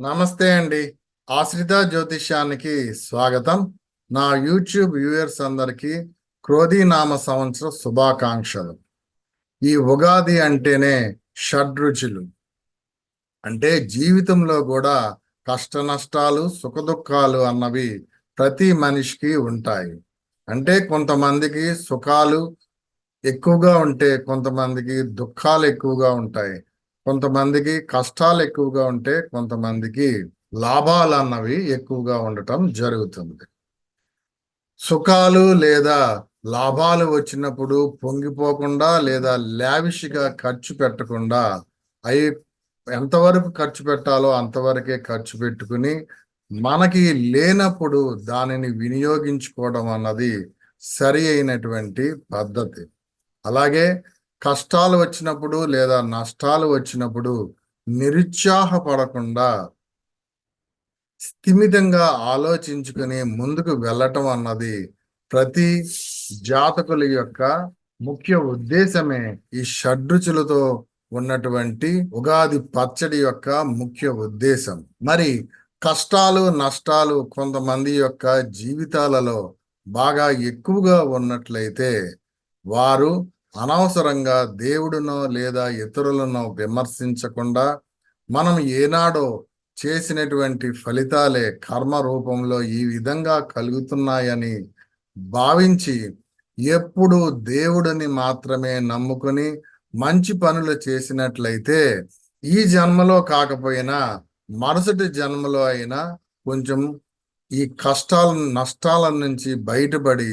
నమస్తే అండి. ఆశ్రిత జ్యోతిష్యానికి స్వాగతం. నా యూట్యూబ్ వ్యూయర్స్ అందరికీ క్రోధీనామ సంవత్సర శుభాకాంక్షలు. ఈ ఉగాది అంటేనే షడ్రుచులు. అంటే జీవితంలో కూడా కష్ట నష్టాలు సుఖదుఖాలు అన్నవి ప్రతి మనిషికి ఉంటాయి. అంటే కొంతమందికి సుఖాలు ఎక్కువగా ఉంటే కొంతమందికి దుఃఖాలు ఎక్కువగా ఉంటాయి. కొంతమందికి కష్టాలు ఎక్కువగా ఉంటే కొంతమందికి లాభాలు అన్నవి ఎక్కువగా ఉండటం జరుగుతుంది. సుఖాలు లేదా లాభాలు వచ్చినప్పుడు పొంగిపోకుండా లేదా లావిష్గా ఖర్చు పెట్టకుండా అవి ఎంతవరకు ఖర్చు పెట్టాలో అంతవరకే ఖర్చు పెట్టుకుని మనకి లేనప్పుడు దానిని వినియోగించుకోవడం అన్నది సరి అయినటువంటి పద్ధతి. అలాగే కష్టాలు వచ్చినప్పుడు లేదా నష్టాలు వచ్చినప్పుడు నిరుత్సాహపడకుండా స్థిమితంగా ఆలోచించుకుని ముందుకు వెళ్ళటం అన్నది ప్రతి జాతకుల యొక్క ముఖ్య ఉద్దేశమే. ఈ షడ్రుచులతో ఉన్నటువంటి ఉగాది పచ్చడి యొక్క ముఖ్య ఉద్దేశం. మరి కష్టాలు నష్టాలు కొంతమంది యొక్క జీవితాలలో బాగా ఎక్కువగా ఉన్నట్లయితే వారు అనవసరంగా దేవుడునో లేదా ఇతరులను విమర్శించకుండా మనం ఏనాడో చేసినటువంటి ఫలితాలే కర్మ రూపంలో ఈ విధంగా కలుగుతున్నాయని భావించి ఎప్పుడు దేవుడిని మాత్రమే నమ్ముకుని మంచి పనులు చేసినట్లయితే ఈ జన్మలో కాకపోయినా మరుసటి జన్మలో అయినా కొంచెం ఈ కష్టాల నష్టాల నుంచి బయటపడి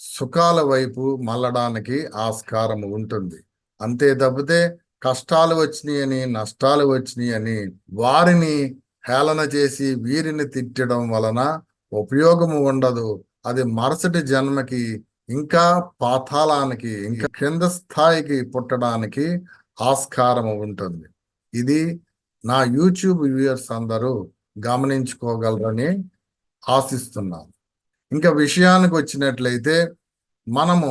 సుఖాల వైపు మళ్ళడానికి ఆస్కారం ఉంటుంది. అంతే తప్పితే కష్టాలు వచ్చినాయి అని నష్టాలు వచ్చినాయి అని వారిని హేళన చేసి వీరిని తిట్టడం వలన ఉపయోగము ఉండదు. అది మరుసటి జన్మకి ఇంకా పాతాళానికి ఇంకా కింద స్థాయికి పుట్టడానికి ఆస్కారము ఉంటుంది. ఇది నా యూట్యూబ్ వ్యూయర్స్ అందరూ గమనించుకోగలరని ఆశిస్తున్నాను. ఇంకా విషయానికి వచ్చినట్లయితే మనము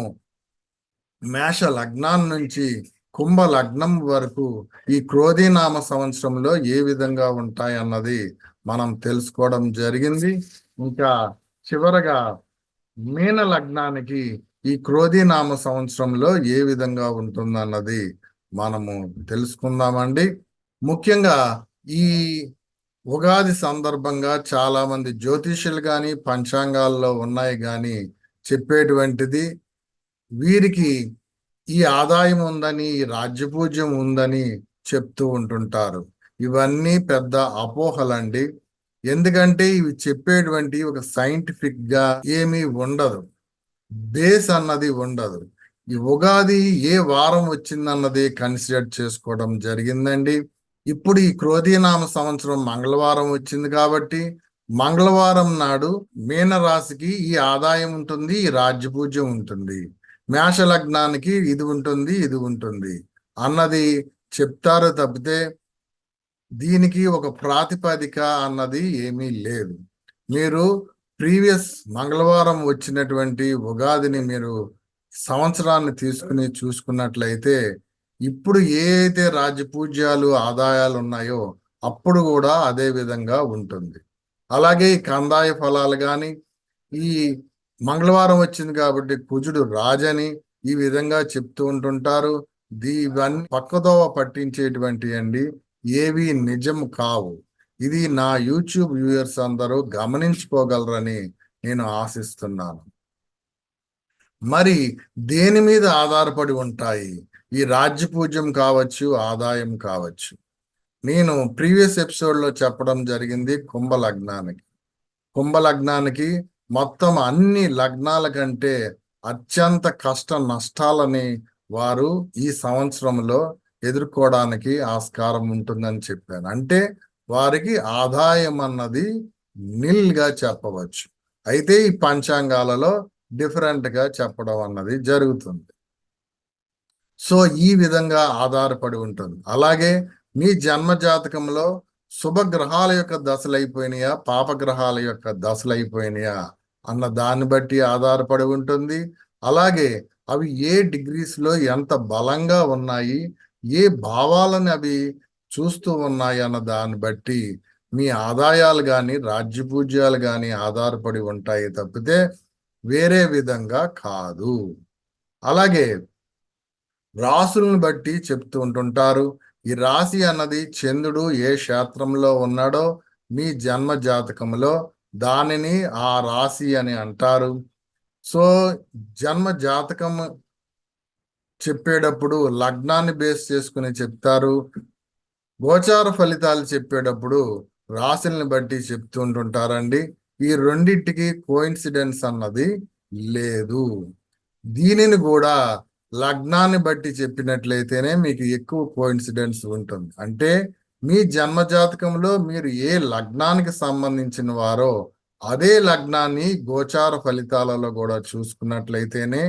మేష లగ్నం నుంచి కుంభ లగ్నం వరకు ఈ క్రోధీనామ సంవత్సరంలో ఏ విధంగా ఉంటాయి అన్నది మనం తెలుసుకోవడం జరిగింది. ఇంకా చివరగా మీన లగ్నానికి ఈ క్రోధీనామ సంవత్సరంలో ఏ విధంగా ఉంటుందన్నది మనము తెలుసుకుందామండి. ముఖ్యంగా ఈ ఉగాది సందర్భంగా చాలా మంది జ్యోతిష్యులు కానీ పంచాంగాల్లో ఉన్నాయి కానీ చెప్పేటువంటిది వీరికి ఈ ఆదాయం ఉందని ఈ రాజ్యపూజ్యం ఉందని చెప్తూ ఉంటుంటారు. ఇవన్నీ పెద్ద అపోహలండి. ఎందుకంటే ఇవి చెప్పేటువంటి ఒక సైంటిఫిక్గా ఏమీ ఉండదు. బేస్ అన్నది ఉండదు. ఈ ఉగాది ఏ వారం వచ్చిందన్నది కన్సిడర్ చేసుకోవడం జరిగిందండి. ఇప్పుడు ఈ క్రోధీనామ సంవత్సరం మంగళవారం వచ్చింది కాబట్టి మంగళవారం నాడు మీన రాశికి ఈ ఆదాయం ఉంటుంది ఈ రాజ్యపూజ్యం ఉంటుంది. మేష లగ్నానికి ఇది ఉంటుంది ఇది ఉంటుంది. అన్నది చెప్తారు తప్పితే దీనికి ఒక ప్రాతిపదిక అన్నది ఏమీ లేదు. మీరు ప్రీవియస్ మంగళవారం వచ్చినటువంటి ఉగాదిని మీరు సంవత్సరాన్ని తీసుకుని చూసుకున్నట్లయితే ఇప్పుడు ఏదైతే రాజపూజ్యాలు ఆదాయాలు ఉన్నాయో అప్పుడు కూడా అదే విధంగా ఉంటుంది. అలాగే ఈ కందాయ ఫలాలు కానీ ఈ మంగళవారం వచ్చింది కాబట్టి కుజుడు రాజని ఈ విధంగా చెప్తూ ఉంటుంటారు. దీ ఇవన్నీ పక్కదోవ పట్టించేటువంటి అండి ఏవి నిజం కావు. ఇది నా యూట్యూబ్ వ్యూయర్స్ అందరూ గమనించుకోగలరని నేను ఆశిస్తున్నాను. మరి దేని మీద ఆధారపడి ఉంటాయి? ఈ రాజ్యపూజ్యం కావచ్చు ఆదాయం కావచ్చు. నేను ప్రీవియస్ ఎపిసోడ్లో చెప్పడం జరిగింది కుంభ లగ్నానికి. కుంభ లగ్నానికి మొత్తం అన్ని లగ్నాల కంటే అత్యంత కష్ట నష్టాలని వారు ఈ సంవత్సరంలో ఎదుర్కోవడానికి ఆస్కారం ఉంటుందని చెప్పాను. అంటే వారికి ఆదాయం అన్నది నిల్గా చెప్పవచ్చు. అయితే ఈ పంచాంగాలలో డిఫరెంట్గా చెప్పడం అన్నది జరుగుతుంది. సో ఈ విధంగా ఆధారపడి ఉంటుంది. అలాగే మీ జన్మ జాతకంలో శుభగ్రహాల యొక్క దశలు అయిపోయినాయా? పాపగ్రహాల యొక్క దశలు అయిపోయినాయా? అన్న దాన్ని బట్టి ఆధారపడి ఉంటుంది. అలాగే అవి ఏ డిగ్రీస్లో ఎంత బలంగా ఉన్నాయి? ఏ భావాలను అవి చూస్తూ ఉన్నాయి అన్న దాన్ని బట్టి మీ ఆదాయాలు కానీ రాజ్యపూజ్యాలు కానీ ఆధారపడి ఉంటాయి తప్పితే వేరే విధంగా కాదు. అలాగే రాసులను బట్టి చెప్తూ ఉంటుంటారు. ఈ రాశి అన్నది చంద్రుడు ఏ క్షేత్రంలో ఉన్నాడో మీ జన్మ జాతకంలో దానిని ఆ రాశి అని అంటారు. సో జన్మ జాతకం చెప్పేటప్పుడు లగ్నాన్ని బేస్ చేసుకుని చెప్తారు. గోచార ఫలితాలు చెప్పేటప్పుడు రాశుల్ని బట్టి చెప్తుంటుంటారండి ఈ రెండింటికి కోయిన్సిడెన్స్ అన్నది లేదు. దీనిని కూడా లగ్నాన్ని బట్టి చెప్పినట్లయితేనే మీకు ఎక్కువ కోయిన్సిడెన్స్ ఉంటుంది. అంటే మీ జన్మ జాతకంలో మీరు ఏ లగ్నానికి సంబంధించిన వారో అదే లగ్నాన్ని గోచార ఫలితాలలో కూడా చూసుకున్నట్లయితేనే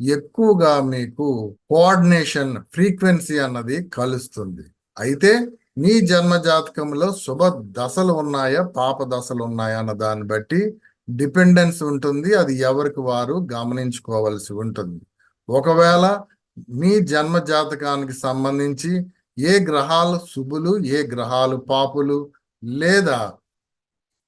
ఎక్కువగా మీకు కోఆర్డినేషన్ ఫ్రీక్వెన్సీ అన్నది కలుస్తుంది. అయితే మీ జన్మ జాతకంలో శుభ దశలు ఉన్నాయా పాప దశలు ఉన్నాయా అన్న దాన్ని బట్టి డిపెండెన్స్ ఉంటుంది. అది ఎవరికి వారు గమనించుకోవాల్సి ఉంటుంది. ఒకవేళ మీ జన్మ జాతకానికి సంబంధించి ఏ గ్రహాలు శుభులు ఏ గ్రహాలు పాపులు లేదా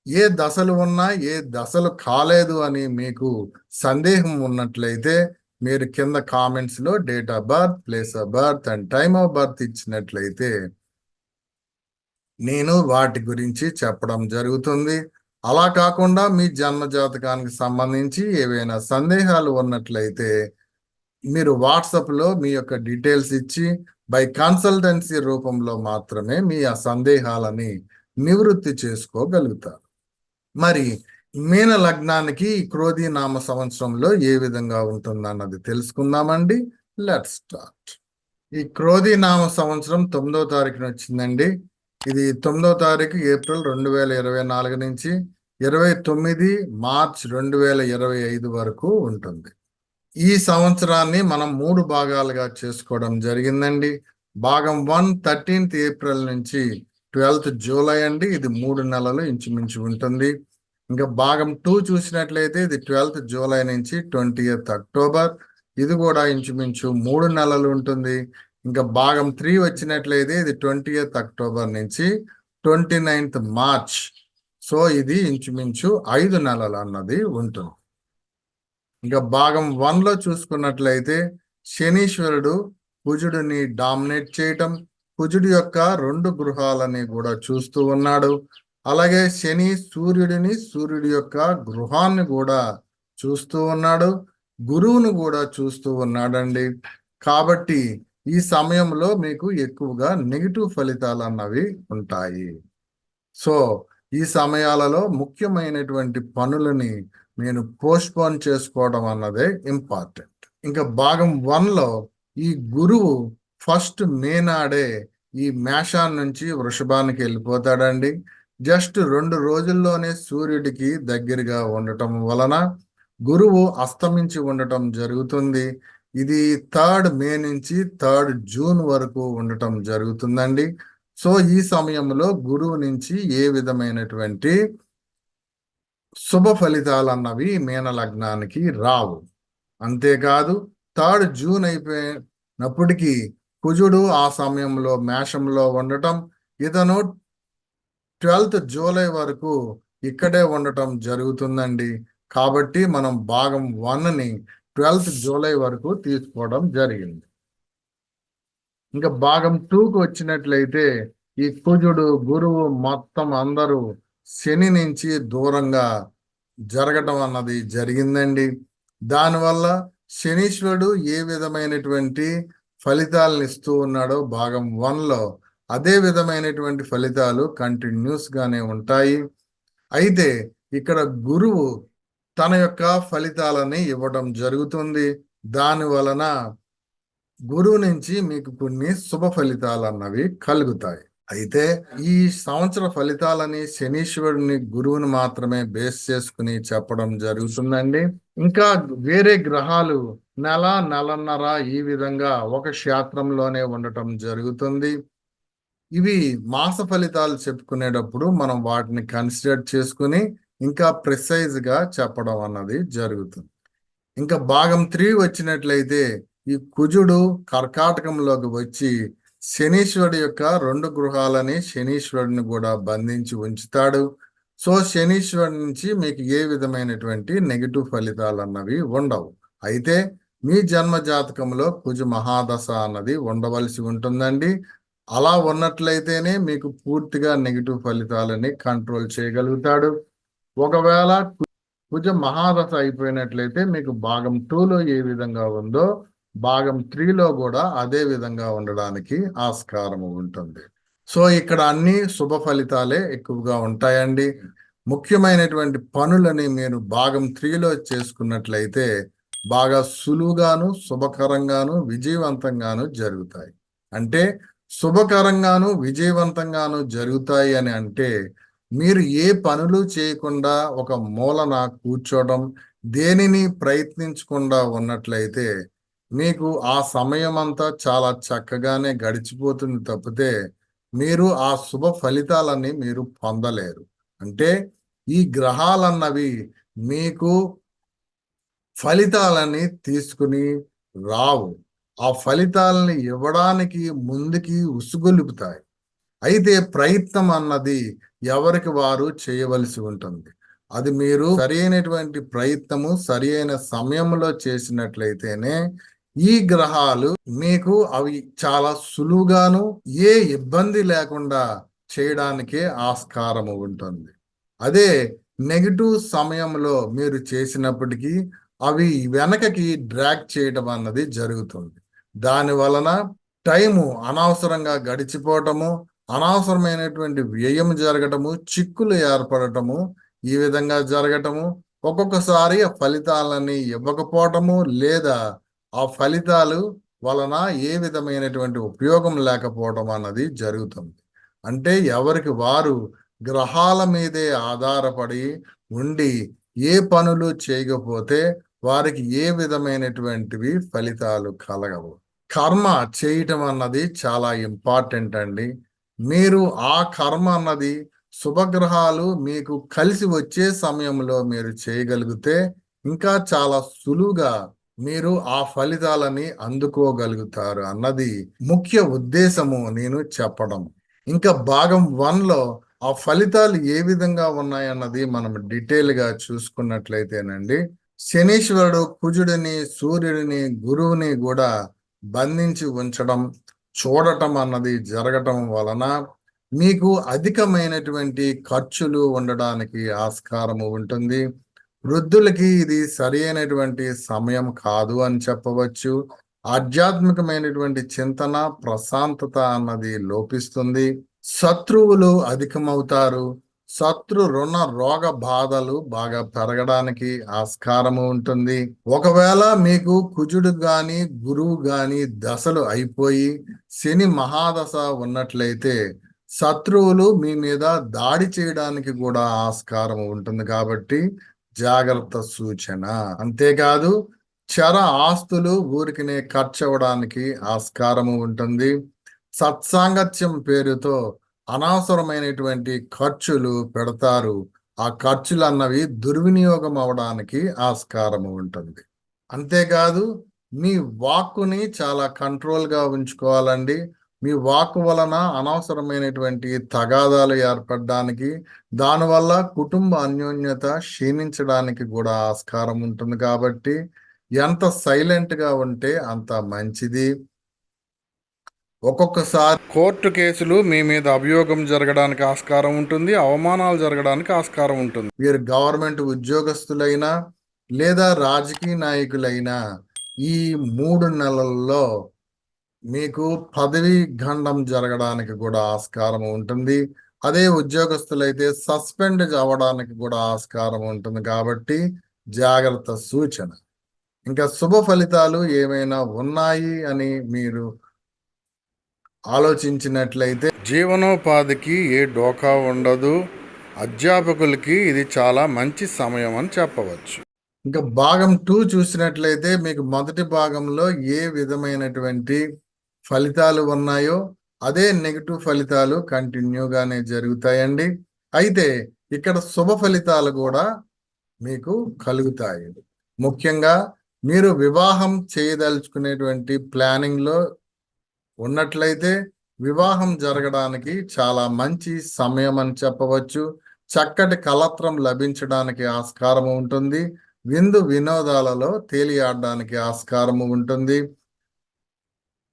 ఏ దశలు ఉన్నా ఏ దశలు కాలేదు అని మీకు సందేహం ఉన్నట్లయితే మీరు కింద కామెంట్స్లో date of birth place of birth and time of birth ఇచ్చినట్లయితే నేను వాటి గురించి చెప్పడం జరుగుతుంది. అలా కాకుండా మీ జన్మ జాతకానికి సంబంధించి ఏవైనా సందేహాలు ఉన్నట్లయితే మీరు వాట్సాప్లో మీ యొక్క డీటెయిల్స్ ఇచ్చి బై కన్సల్టెన్సీ రూపంలో మాత్రమే మీ ఆ సందేహాలని నివృత్తి చేసుకోగలుగుతారు. మరి మీన లగ్నానికి ఈ క్రోధి నామ సంవత్సరంలో ఏ విధంగా ఉంటుందన్నది తెలుసుకుందామండి. లెట్ స్టార్ట్ ఈ క్రోధి నామ సంవత్సరం తొమ్మిదో తారీఖున వచ్చిందండి. ఇది తొమ్మిదో తారీఖు ఏప్రిల్ రెండు వేల ఇరవై నాలుగు నుంచి ఇరవై తొమ్మిది మార్చ్ రెండు వేల ఇరవై ఐదు వరకు ఉంటుంది. ఈ సంవత్సరాన్ని మనం మూడు భాగాలుగా చేసుకోవడం జరిగిందండి. భాగం వన్ థర్టీన్త్ ఏప్రిల్ నుంచి ట్వెల్త్ జూలై అండి. ఇది మూడు నెలలు ఇంచుమించు ఉంటుంది. ఇంకా భాగం టూ చూసినట్లయితే ఇది ట్వెల్త్ జూలై నుంచి ట్వంటీ అక్టోబర్. ఇది కూడా ఇంచుమించు మూడు నెలలు ఉంటుంది. ఇంకా భాగం త్రీ వచ్చినట్లయితే ఇది ట్వంటీ అక్టోబర్ నుంచి ట్వంటీ నైన్త్ మార్చ్. సో ఇది ఇంచుమించు ఐదు నెలలు అన్నది ఉంటుంది. ఇంకా భాగం వన్లో చూసుకున్నట్లయితే శనీశ్వరుడు కుజుడిని డామినేట్ చేయటం కుజుడి యొక్క రెండు గృహాలని కూడా చూస్తూ ఉన్నాడు. అలాగే శని సూర్యుడిని సూర్యుడి యొక్క గృహాన్ని కూడా చూస్తూ ఉన్నాడు. గురువును కూడా చూస్తూ ఉన్నాడండి. కాబట్టి ఈ సమయంలో మీకు ఎక్కువగా నెగిటివ్ ఫలితాలు అన్నవి ఉంటాయి. సో ఈ సమయాలలో ముఖ్యమైనటువంటి పనులని నేను పోస్ట్పోన్ చేసుకోవడం అన్నదే ఇంపార్టెంట్. ఇంకా భాగం వన్లో ఈ గురువు ఫస్ట్ మే నాడే ఈ మేషాన్ నుంచి వృషభానికి వెళ్ళిపోతాడండి. జస్ట్ రెండు రోజుల్లోనే సూర్యుడికి దగ్గరగా ఉండటం వలన గురువు అస్తమించి ఉండటం జరుగుతుంది. ఇది థర్డ్ మే నుంచి థర్డ్ జూన్ వరకు ఉండటం జరుగుతుందండి. సో ఈ సమయంలో గురువు నుంచి ఏ విధమైనటువంటి శుభ ఫలితాలు అన్నవి మీన లగ్నానికి రావు. అంతేకాదు థర్డ్ జూన్ అయిపోయినప్పటికీ కుజుడు ఆ సమయంలో మేషంలో ఉండటం ఇతను ట్వెల్త్ జూలై వరకు ఇక్కడే ఉండటం జరుగుతుందండి. కాబట్టి మనం భాగం వన్ని ట్వెల్త్ జూలై వరకు తీసుకోవడం జరిగింది. ఇంకా భాగం టూకి వచ్చినట్లయితే ఈ కుజుడు గురువు మొత్తం అందరూ శని నుంచి దూరంగా జరగటం అన్నది జరిగిందండి. దానివల్ల శనీశ్వరుడు ఏ విధమైనటువంటి ఫలితాలను ఇస్తూ ఉన్నాడో భాగం వన్లో అదే విధమైనటువంటి ఫలితాలు కంటిన్యూస్గానే ఉంటాయి. అయితే ఇక్కడ గురువు తన యొక్క ఫలితాలని ఇవ్వడం జరుగుతుంది. దాని వలన గురువు నుంచి మీకు కొన్ని శుభ ఫలితాలు అన్నవి కలుగుతాయి. అయితే ఈ సంవత్సర ఫలితాలని శనీశ్వరుని గురువుని మాత్రమే బేస్ చేసుకుని చెప్పడం జరుగుతుందండి. ఇంకా వేరే గ్రహాలు నెల నెలన్నర ఈ విధంగా ఒక క్షేత్రంలోనే ఉండటం జరుగుతుంది. ఇవి మాస ఫలితాలు చెప్పుకునేటప్పుడు మనం వాటిని కన్సిడర్ చేసుకుని ఇంకా ప్రిసైజ్గా చెప్పడం అన్నది జరుగుతుంది. ఇంకా భాగం త్రీ వచ్చినట్లయితే ఈ కుజుడు కర్కాటకంలోకి వచ్చి శనీశ్వరుడు యొక్క రెండు గృహాలని శనీశ్వరుడిని కూడా బంధించి ఉంచుతాడు. సో శనీశ్వరుడి నుంచి మీకు ఏ విధమైనటువంటి నెగిటివ్ ఫలితాలు అన్నవి ఉండవు. అయితే మీ జన్మ జాతకంలో కుజ మహాదశ అన్నది ఉండవలసి ఉంటుందండి. అలా ఉన్నట్లయితేనే మీకు పూర్తిగా నెగిటివ్ ఫలితాలని కంట్రోల్ చేయగలుగుతాడు. ఒకవేళ కుజ మహాదశ అయిపోయినట్లయితే మీకు భాగం టూలో ఏ విధంగా ఉందో భాగం త్రీలో కూడా అదే విధంగా ఉండడానికి ఆస్కారం ఉంటుంది. సో ఇక్కడ అన్ని శుభ ఫలితాలే ఎక్కువగా ఉంటాయండి. ముఖ్యమైనటువంటి పనులని మీరు భాగం త్రీలో చేసుకున్నట్లయితే బాగా సులువుగాను శుభకరంగాను విజయవంతంగాను జరుగుతాయి. అంటే శుభకరంగాను విజయవంతంగాను జరుగుతాయి అని అంటే మీరు ఏ పనులు చేయకుండా ఒక మూలన కూర్చోవడం దేనిని ప్రయత్నించకుండా ఉన్నట్లయితే మీకు ఆ సమయం అంతా చాలా చక్కగానే గడిచిపోతుంది తప్పితే మీరు ఆ శుభ ఫలితాలని మీరు పొందలేరు. అంటే ఈ గ్రహాలన్నవి మీకు ఫలితాలని తీసుకుని రావు. ఆ ఫలితాలని ఇవ్వడానికి ముందుకి ఉసుగొలుపుతాయి అయితే ప్రయత్నం అన్నది ఎవరికి వారు చేయవలసి ఉంటుంది. అది మీరు సరి అయినటువంటి ప్రయత్నము సరి అయిన సమయంలో చేసినట్లయితేనే ఈ గ్రహాలు మీకు అవి చాలా సులువుగాను ఏ ఇబ్బంది లేకుండా చేయడానికే ఆస్కారము ఉంటుంది. అదే నెగిటివ్ సమయంలో మీరు చేసినప్పటికీ అవి వెనకకి డ్రాగ్ చేయడం అన్నది జరుగుతుంది. దాని వలన టైము అనవసరంగా గడిచిపోవటము అనవసరమైనటువంటి వ్యయం జరగటము చిక్కులు ఏర్పడటము ఈ విధంగా జరగటము ఒక్కొక్కసారి ఫలితాలని ఇవ్వకపోవటము లేదా ఆ ఫలితాలు వలన ఏ విధమైనటువంటి ఉపయోగం లేకపోవడం అన్నది జరుగుతుంది. అంటే ఎవరికి వారు గ్రహాల మీదే ఆధారపడి ఉండి ఏ పనులు చేయకపోతే వారికి ఏ విధమైనటువంటివి ఫలితాలు కలగవు. కర్మ చేయటం అన్నది చాలా ఇంపార్టెంట్ అండి. మీరు ఆ కర్మ అన్నది శుభగ్రహాలు మీకు కలిసి వచ్చే సమయంలో మీరు చేయగలిగితే ఇంకా చాలా సులువుగా మీరు ఆ ఫలితాలని అందుకోగలుగుతారు అన్నది ముఖ్య ఉద్దేశము నేను చెప్పడం. ఇంకా భాగం వన్లో ఆ ఫలితాలు ఏ విధంగా ఉన్నాయన్నది మనం డీటెయిల్గా చూసుకున్నట్లయితేనండి. శనీశ్వరుడు కుజుడిని సూర్యుడిని గురువుని కూడా బంధించి ఉంచడం చూడటం అన్నది జరగటం వలన మీకు అధికమైనటువంటి ఖర్చులు ఉండడానికి ఆస్కారము ఉంటుంది. వృద్ధులకి ఇది సరి అయినటువంటి సమయం కాదు అని చెప్పవచ్చు. ఆధ్యాత్మికమైనటువంటి చింతన ప్రశాంతత అన్నది లోపిస్తుంది. శత్రువులు అధికమవుతారు. శత్రు రుణ రోగ బాధలు బాగా పెరగడానికి ఆస్కారము ఉంటుంది. ఒకవేళ మీకు కుజుడు గాని గురువు గాని దశలు అయిపోయి శని మహాదశ ఉన్నట్లయితే శత్రువులు మీ మీద దాడి చేయడానికి కూడా ఆస్కారం ఉంటుంది కాబట్టి జాగ్రత్త సూచన. అంతేకాదు చర ఆస్తులు ఊరికినే ఖర్చు అవ్వడానికి ఆస్కారము ఉంటుంది. సత్సాంగత్యం పేరుతో అనవసరమైనటువంటి ఖర్చులు పెడతారు. ఆ ఖర్చులు అన్నవి దుర్వినియోగం అవడానికి ఆస్కారము ఉంటుంది. అంతేకాదు మీ వాక్కుని చాలా కంట్రోల్గా ఉంచుకోవాలండి. మీ వాక్కు వలన అనవసరమైనటువంటి తగాదాలు ఏర్పడడానికి దానివల్ల కుటుంబ అన్యోన్యత క్షీణించడానికి కూడా ఆస్కారం ఉంటుంది కాబట్టి ఎంత సైలెంట్గా ఉంటే అంత మంచిది. ఒక్కొక్కసారి కోర్టు కేసులు మీ మీద అభియోగం జరగడానికి ఆస్కారం ఉంటుంది అవమానాలు జరగడానికి ఆస్కారం ఉంటుంది. మీరు గవర్నమెంట్ ఉద్యోగస్తులైనా లేదా రాజకీయ నాయకులైనా ఈ మూడు నెలల్లో మీకు పదవి గండం జరగడానికి కూడా ఆస్కారం ఉంటుంది. అదే ఉద్యోగస్తులైతే సస్పెండ్ అవ్వడానికి కూడా ఆస్కారం ఉంటుంది కాబట్టి జాగ్రత్త సూచన. ఇంకా శుభ ఫలితాలు ఏమైనా ఉన్నాయి అని మీరు ఆలోచించినట్లయితే జీవనోపాధికి ఏ డోకా ఉండదు. అధ్యాపకులకి ఇది చాలా మంచి సమయం అని చెప్పవచ్చు. ఇంకా భాగం టూ చూసినట్లయితే మీకు మొదటి భాగంలో ఏ విధమైనటువంటి ఫలితాలు ఉన్నాయో అదే నెగిటివ్ ఫలితాలు కంటిన్యూగానే జరుగుతాయండి. అయితే ఇక్కడ శుభ ఫలితాలు కూడా మీకు కలుగుతాయి. ముఖ్యంగా మీరు వివాహం చేయదలుచుకునేటువంటి ప్లానింగ్లో ఉన్నట్లయితే వివాహం జరగడానికి చాలా మంచి సమయం అని చెప్పవచ్చు. చక్కటి కలత్రం లభించడానికి ఆస్కారం ఉంటుంది. విందు వినోదాలలో తేలియాడడానికి ఆస్కారం ఉంటుంది.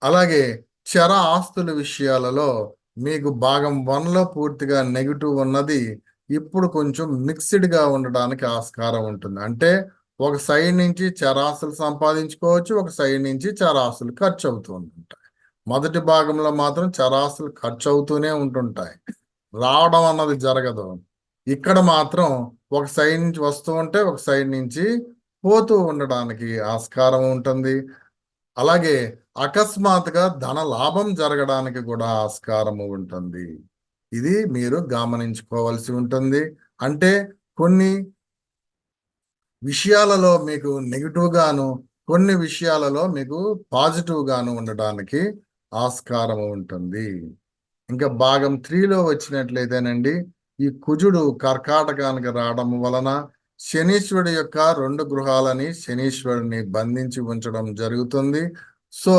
అలాగే చర ఆస్తుల విషయాలలో మీకు భాగం వన్లో పూర్తిగా నెగిటివ్ ఉన్నది. ఇప్పుడు కొంచెం మిక్స్డ్గా ఉండడానికి ఆస్కారం ఉంటుంది. అంటే ఒక సైడ్ నుంచి చరాస్తులు సంపాదించుకోవచ్చు ఒక సైడ్ నుంచి చరాస్తులు ఖర్చు అవుతూ ఉంటుంటాయి. మొదటి భాగంలో మాత్రం చరాస్తులు ఖర్చు అవుతూనే ఉంటుంటాయి. రావడం అన్నది జరగదు. ఇక్కడ మాత్రం ఒక సైడ్ నుంచి వస్తూ ఉంటే ఒక సైడ్ నుంచి పోతూ ఉండడానికి ఆస్కారం ఉంటుంది. అలాగే అకస్మాత్తుగా ధన లాభం జరగడానికి కూడా ఆస్కారము ఉంటుంది. ఇది మీరు గమనించుకోవాల్సి ఉంటుంది. అంటే కొన్ని విషయాలలో మీకు నెగిటివ్గాను కొన్ని విషయాలలో మీకు పాజిటివ్గాను ఉండడానికి ఆస్కారం ఉంటుంది. ఇంకా భాగం త్రీలో వచ్చినట్లయితేనండి ఈ కుజుడు కర్కాటకానికి రావడం వలన శనీశ్వరుడు యొక్క రెండు గృహాలని శనీశ్వరుని బంధించి ఉంచడం జరుగుతుంది. సో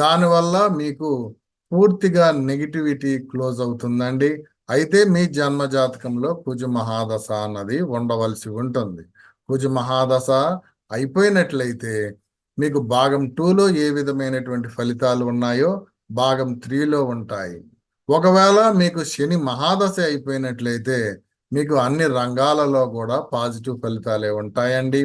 దానివల్ల మీకు పూర్తిగా నెగిటివిటీ క్లోజ్ అవుతుందండి. అయితే మీ జన్మ జాతకంలో కుజు మహాదశ అన్నది ఉండవలసి ఉంటుంది. కుజ మహాదశ అయిపోయినట్లయితే మీకు భాగం టూలో ఏ విధమైనటువంటి ఫలితాలు ఉన్నాయో భాగం త్రీలో ఉంటాయి. ఒకవేళ మీకు శని మహాదశ అయిపోయినట్లయితే మీకు అన్ని రంగాలలో కూడా పాజిటివ్ ఫలితాలే ఉంటాయండి.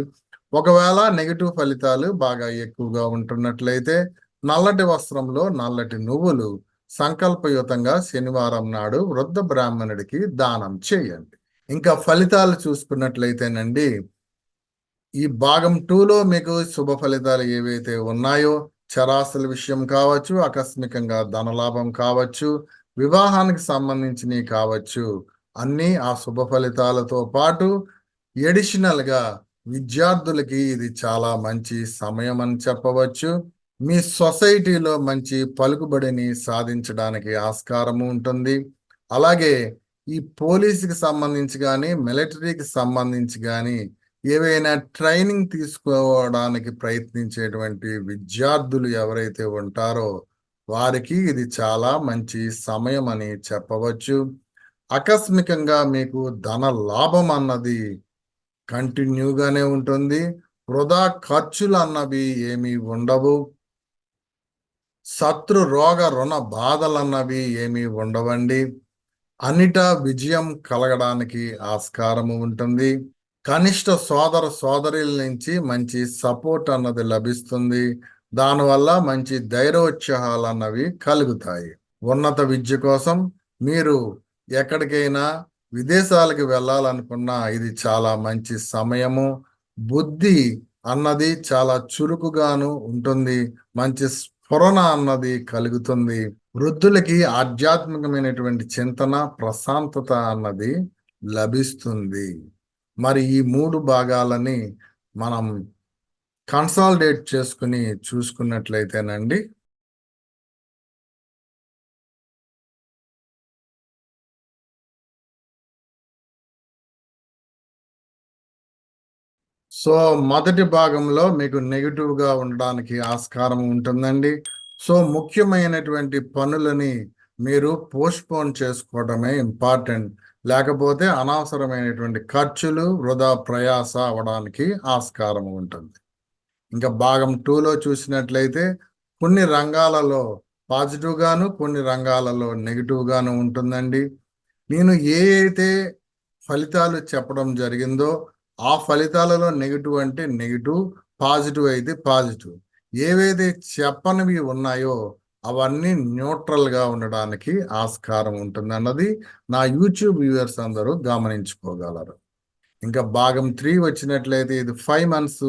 ఒకవేళ నెగిటివ్ ఫలితాలు బాగా ఎక్కువగా ఉంటున్నట్లయితే నల్లటి వస్త్రంలో నల్లటి నువ్వులు సంకల్పయుతంగా శనివారం నాడు వృద్ధ బ్రాహ్మణుడికి దానం చేయండి. ఇంకా ఫలితాలు చూసుకున్నట్లయితేనండి ఈ భాగం టూలో మీకు శుభ ఫలితాలు ఏవైతే ఉన్నాయో చరాస్తుల విషయం కావచ్చు ఆకస్మికంగా ధనలాభం కావచ్చు వివాహానికి సంబంధించినవి కావచ్చు అన్నీ ఆ శుభ ఫలితాలతో పాటు ఎడిషనల్గా విద్యార్థులకి ఇది చాలా మంచి సమయం అని చెప్పవచ్చు. మీ సొసైటీలో మంచి పలుకుబడిని సాధించడానికి ఆస్కారము ఉంటుంది. అలాగే ఈ పోలీసుకి సంబంధించి కానీ మిలిటరీకి సంబంధించి కానీ ఏవైనా ట్రైనింగ్ తీసుకోవడానికి ప్రయత్నించేటువంటి విద్యార్థులు ఎవరైతే ఉంటారో వారికి ఇది చాలా మంచి సమయం అని చెప్పవచ్చు. ఆకస్మికంగా మీకు ధన లాభం అన్నది కంటిన్యూగానే ఉంటుంది. వృధా ఖర్చులు అన్నవి ఏమీ ఉండవు. శత్రు రోగ రుణ బాధలు అన్నవి ఏమీ ఉండవండి. అన్నిటా విజయం కలగడానికి ఆస్కారము ఉంటుంది. కనిష్ట సోదర సోదరుల నుంచి మంచి సపోర్ట్ అన్నది లభిస్తుంది. దానివల్ల మంచి ధైర్యోత్సాహాలు అన్నవి కలుగుతాయి. ఉన్నత విద్య కోసం మీరు ఎక్కడికైనా విదేశాలకు వెళ్ళాలనుకున్నా ఇది చాలా మంచి సమయము. బుద్ధి అన్నది చాలా చురుకుగాను ఉంటుంది. మంచి స్ఫురణ అన్నది కలుగుతుంది. వృద్ధులకి ఆధ్యాత్మికమైనటువంటి చింతన ప్రశాంతత అన్నది లభిస్తుంది. మరి ఈ మూడు భాగాలని మనం కన్సాలిడేట్ చేసుకుని చూసుకున్నట్లయితేనండి సో మొదటి భాగంలో మీకు నెగిటివ్గా ఉండడానికి ఆస్కారం ఉంటుందండి. సో ముఖ్యమైనటువంటి పనులని మీరు పోస్ట్పోన్ చేసుకోవడమే ఇంపార్టెంట్ లేకపోతే అనవసరమైనటువంటి ఖర్చులు వృధా ప్రయాస అవడానికి ఆస్కారం ఉంటుంది. ఇంకా భాగం టూలో చూసినట్లయితే కొన్ని రంగాలలో పాజిటివ్గాను కొన్ని రంగాలలో నెగిటివ్గాను ఉంటుందండి. నేను ఏ అయితే ఫలితాలు చెప్పడం జరిగిందో ఆ ఫలితాలలో నెగిటివ్ అంటే నెగిటివ్ పాజిటివ్ అయితే పాజిటివ్ ఏవైతే చెప్పనివి ఉన్నాయో అవన్నీ న్యూట్రల్గా ఉండడానికి ఆస్కారం ఉంటుంది అన్నది నా యూట్యూబ్ వ్యూవర్స్ అందరూ గమనించుకోగలరు. ఇంకా భాగం త్రీ వచ్చినట్లయితే ఇది ఫైవ్ మంత్స్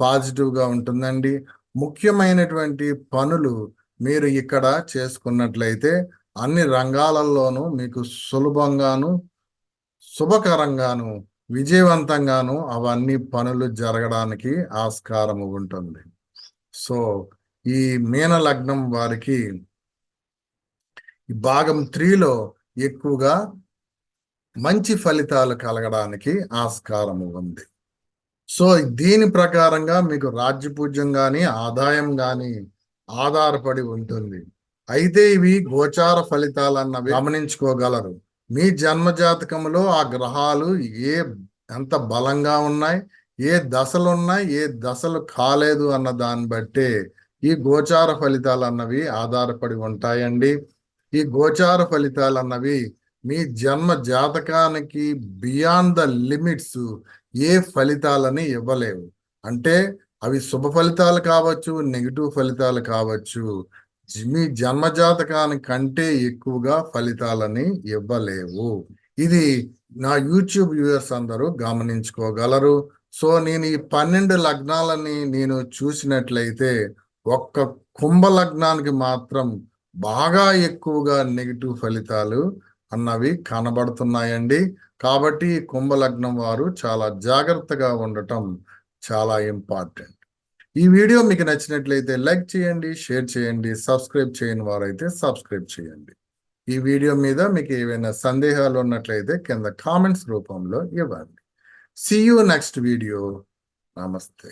పాజిటివ్గా ఉంటుందండి. ముఖ్యమైనటువంటి పనులు మీరు ఇక్కడ చేసుకున్నట్లయితే అన్ని రంగాలలోనూ మీకు సులభంగాను శుభకరంగాను విజయవంతంగాను అవన్నీ పనులు జరగడానికి ఆస్కారము ఉంటుంది. సో ఈ మీన లగ్నం వారికి ఈ భాగం త్రీలో ఎక్కువగా మంచి ఫలితాలు కలగడానికి ఆస్కారము ఉంది. సో దీని ప్రకారంగా మీకు రాజ్యపూజ్యం కానీ ఆదాయం కానీ ఆధారపడి ఉంటుంది. అయితే ఇవి గోచార ఫలితాలు అన్నవి గమనించుకోగలరు. మీ జన్మ జాతకంలో ఆ గ్రహాలు ఏ ఎంత బలంగా ఉన్నాయి ఏ దశలు ఉన్నాయి ఏ దశలు కాలేదు అన్న దాన్ని బట్టే ఈ గోచార ఫలితాలు అన్నవి ఆధారపడి ఉంటాయండి. ఈ గోచార ఫలితాలు అన్నవి మీ జన్మ జాతకానికి బియాండ్ ద లిమిట్స్ ఏ ఫలితాలని ఇవ్వలేవు. అంటే అవి శుభ ఫలితాలు కావచ్చు నెగిటివ్ ఫలితాలు కావచ్చు మీ జన్మజాతకాన్ని కంటే ఎక్కువగా ఫలితాలని ఇవ్వలేవు. ఇది నా యూట్యూబ్ వ్యూయర్స్ అందరూ గమనించుకోగలరు. సో నేను ఈ పన్నెండు లగ్నాలని నేను చూసినట్లయితే ఒక్క కుంభ లగ్నానికి మాత్రం బాగా ఎక్కువగా నెగిటివ్ ఫలితాలు అన్నవి కనబడుతున్నాయండి. కాబట్టి కుంభ లగ్నం వారు చాలా జాగ్రత్తగా ఉండటం చాలా ఇంపార్టెంట్. ఈ వీడియో మీకు నచ్చినట్లయితే లైక్ చేయండి షేర్ చేయండి సబ్స్క్రైబ్ చేయని వారైతే సబ్స్క్రైబ్ చేయండి. ఈ వీడియో మీద మీకు ఏవైనా సందేహాలు ఉన్నట్లయితే కింద కామెంట్స్ రూపంలో ఇవ్వండి. సి యూ నెక్స్ట్ వీడియో నమస్తే.